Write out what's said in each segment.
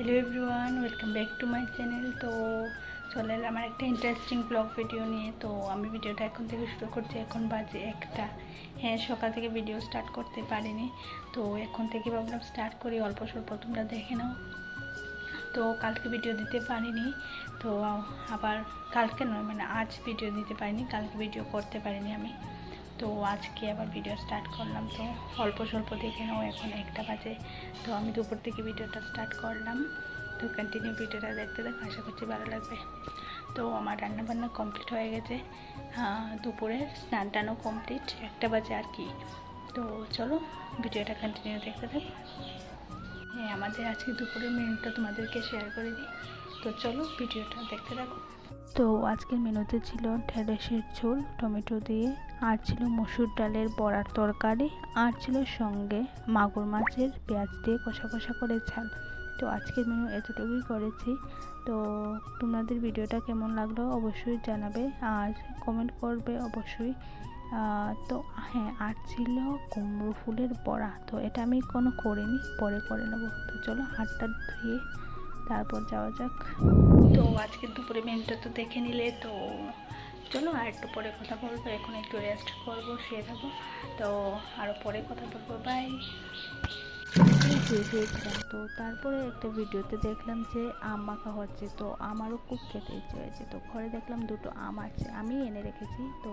Hello everyone welcome back to my channel তো চলে আমার একটা ইন্টারেস্টিং ব্লগ ভিডিও নিয়ে। তো আমি ভিডিওটা এখন থেকে শুরু করছি। এখন বাজে একটা। হ্যাঁ সকাল থেকে ভিডিও স্টার্ট করতে পারিনি। তো এখন থেকে ভাবলাম স্টার্ট করি। অল্প স্বল্প তোমরা দেখে নাও। তো কালকে ভিডিও দিতে পারিনি। তো আবার কালকে নয় মানে আজ ভিডিও দিতে পারিনি। কালকে ভিডিও করতে পারিনি আমি। তো আজকে আবার ভিডিও স্টার্ট করলাম তো অল্প স্বল্প দেখে নাও এখন একটা বাজে। তো আমি দুপুর থেকে ভিডিওটা স্টার্ট করলাম। তো কন্টিনিউ ভিডিওটা দেখতে দেখো, আশা করছি ভালো লাগবে। তো আমার রান্নাবান্না কমপ্লিট হয়ে গেছে। দুপুরে স্নান টানও কমপ্লিট একটা বাজে আর কি। তো চলো ভিডিওটা কন্টিনিউ দেখতে থাকো। হ্যাঁ আমাদের আজকে দুপুরের মেনুটা তোমাদেরকে শেয়ার করে দিই। তো চলো ভিডিওটা দেখতে থাকো। তো আজকের মেনুতে ছিল ঢেঁড়সের ঝোল, টমেটো দিয়ে, আর ছিল মসুর ডালের বড়ার তরকারি, আর ছিল সঙ্গে মাগুর মাছের পেঁয়াজ দিয়ে কষা কষা করে ঝাল। তো আজকের মেনু এতটুকুই করেছি। তো তোমাদের ভিডিওটা কেমন লাগল অবশ্যই জানাবে, আর কমেন্ট করবে অবশ্যই। তো হ্যাঁ আর ছিল কুমড়ো ফুলের বড়া। তো এটা আমি কোনো করিনি, পরে করে নেব। তো চলো হাতটা ধুয়ে তারপর যাওয়া যাক। তো আজকে দুপুরে মেনটা তো দেখে নিলে, তো চলো আর একটু পরে কথা বলব। এখন একটু রেস্ট করব, শুয়ে থাকব। তো আরও পরে কথা বলব। বাই তো তারপরে একটা ভিডিওতে দেখলাম যে আম মাখা হচ্ছে, তো আমারও খুব খেতে ইচ্ছে হয়েছে। তো ঘরে দেখলাম দুটো আম আছে, আমি এনে রেখেছি। তো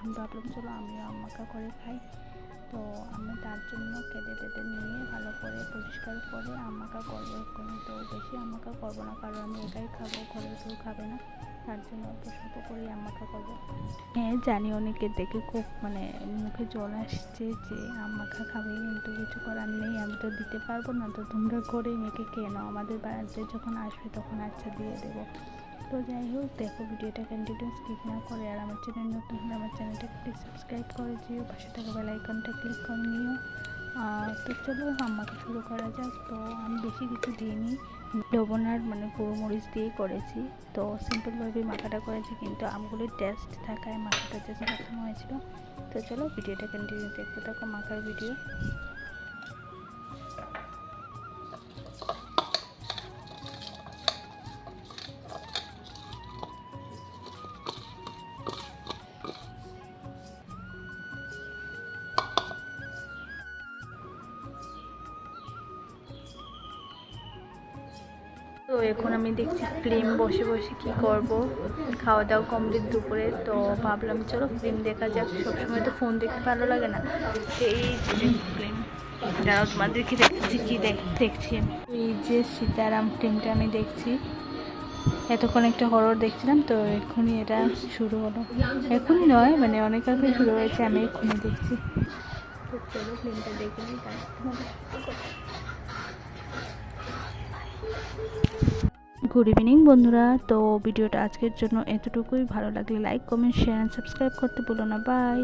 আমি ভাবলাম চলো আমিও আম মাখা করে খাই। তো আমি তার জন্য কেটে টেটে নিয়ে ভালো করে পরিষ্কার করে আম মাখা করব এক্ষুনি। তো বেশি আম মাখা করব না, কারণ আমি একাই খাব, ঘরে কেউ খাবে না। তার জন্য অল্প স্বল্প আম মাখা করব। হ্যাঁ জানি অনেকে দেখে খুব মানে মুখে জল আসছে যে মাখা খাবে, কিন্তু কিছু করার নেই, আমি তো দিতে পারব না। তো তোমরা করে খেয়ে নাও। আমাদের বাড়িতে যখন আসবে তখন আচ্ছা দিয়ে দেবো। তো যাই হোক, দেখো ভিডিওটা কন্টিনিউ স্কিপ না করে আর আমার চ্যানেল নতুন হলে আমার চ্যানেলটা প্লিজ সাবস্ক্রাইব করে দিও। পাশে থাকা বেল আইকনটা ক্লিক করে নিও। তো চলো, আমাকে শুরু করা যাক। তো আমি বেশি কিছু দিইনি। লবণ আর মানে মরিচ দিয়ে করেছি। তো সিম্পলভাবে মাখাটা করেছি, কিন্তু আমগুলোর টেস্ট থাকায় মাখাটা জাস্ট পছন্দ হয়েছিল। তো চলো, ভিডিওটা কন্টিনিউ দেখতে থাকো, মাখার ভিডিও তো এখন আমি দেখছি ফিল্ম বসে বসে কি করব? খাওয়া দাওয়া কমপ্লিট দুপুরে, তো ভাবলাম চলো ফিল্ম দেখা যাক। সবসময় তো ফোন দেখতে ভালো লাগে না। এই ফিল্ম দাঁড়াও তোমাদেরকে দেখছি কি দেখ- দেখছি আমি। এই যে সীতারাম ফিল্মটা আমি দেখছি। এতক্ষণ একটা হরর দেখছিলাম, তো এক্ষুনি এটা শুরু হলো। এখনই নয় মানে অনেক আগে শুরু হয়েছে, আমি এক্ষুনি দেখছি। চলো ফিল্মটা দেখে নিই, তারপর। গুড ইভিনিং বন্ধুরা। তো ভিডিওটা আজকের জন্য এতটুকুই। ভালো লাগলে লাইক কমেন্ট শেয়ার সাবস্ক্রাইব করতে বলো না। বাই